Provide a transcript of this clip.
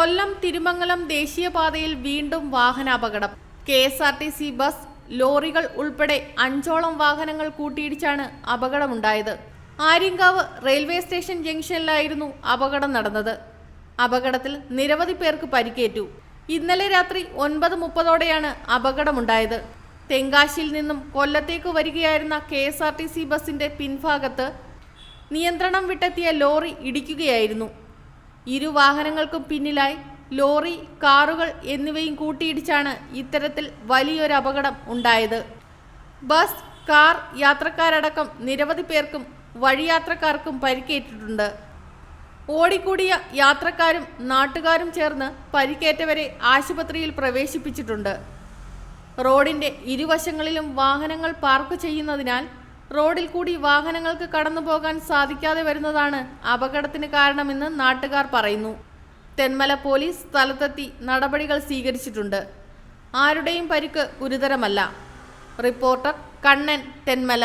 കൊല്ലം തിരുമംഗലം ദേശീയപാതയിൽ വീണ്ടും വാഹനാപകടം. K S R T C bus ലോറികൾ ഉൾപ്പെടെ അഞ്ചോളം വാഹനങ്ങൾ കൂട്ടിയിടിച്ചാണ് അപകടമുണ്ടായത്. ആര്യങ്കാവ് റെയിൽവേ സ്റ്റേഷൻ ജംഗ്ഷനിലായിരുന്നു അപകടം നടന്നത്. അപകടത്തിൽ നിരവധി പേർക്ക് പരിക്കേറ്റു. ഇന്നലെ രാത്രി ഒൻപത് മുപ്പതോടെയാണ് അപകടമുണ്ടായത്. തെങ്കാശിയിൽ നിന്നും കൊല്ലത്തേക്ക് വരികയായിരുന്ന K S R T C ബസിന്റെ പിൻഭാഗത്ത് നിയന്ത്രണം വിട്ടെത്തിയ ലോറി ഇടിക്കുകയായിരുന്നു. ഇരു വാഹനങ്ങൾക്കും പിന്നിലായി ലോറി കാറുകൾ എന്നിവയും കൂട്ടിയിടിച്ചാണ് ഇത്തരത്തിൽ വലിയൊരു അപകടം ഉണ്ടായത്. ബസ് കാർ യാത്രക്കാരടക്കം നിരവധി പേർക്കും വഴിയാത്രക്കാർക്കും പരിക്കേറ്റിട്ടുണ്ട്. ഓടിക്കൂടിയ യാത്രക്കാരും നാട്ടുകാരും ചേർന്ന് പരിക്കേറ്റവരെ ആശുപത്രിയിൽ പ്രവേശിപ്പിച്ചിട്ടുണ്ട്. റോഡിന്റെ ഇരുവശങ്ങളിലും വാഹനങ്ങൾ പാർക്ക് ചെയ്യുന്നതിനാൽ റോഡിൽ കൂടി വാഹനങ്ങൾക്ക് കടന്നു പോകാൻ സാധിക്കാതെ വരുന്നതാണ് അപകടത്തിന് കാരണമെന്ന് നാട്ടുകാർ പറയുന്നു. തെന്മല പോലീസ് സ്ഥലത്തെത്തി നടപടികൾ സ്വീകരിച്ചിട്ടുണ്ട്. ആരുടെയും പരിക്ക് ഗുരുതരമല്ല. റിപ്പോർട്ടർ കണ്ണൻ തെന്മല.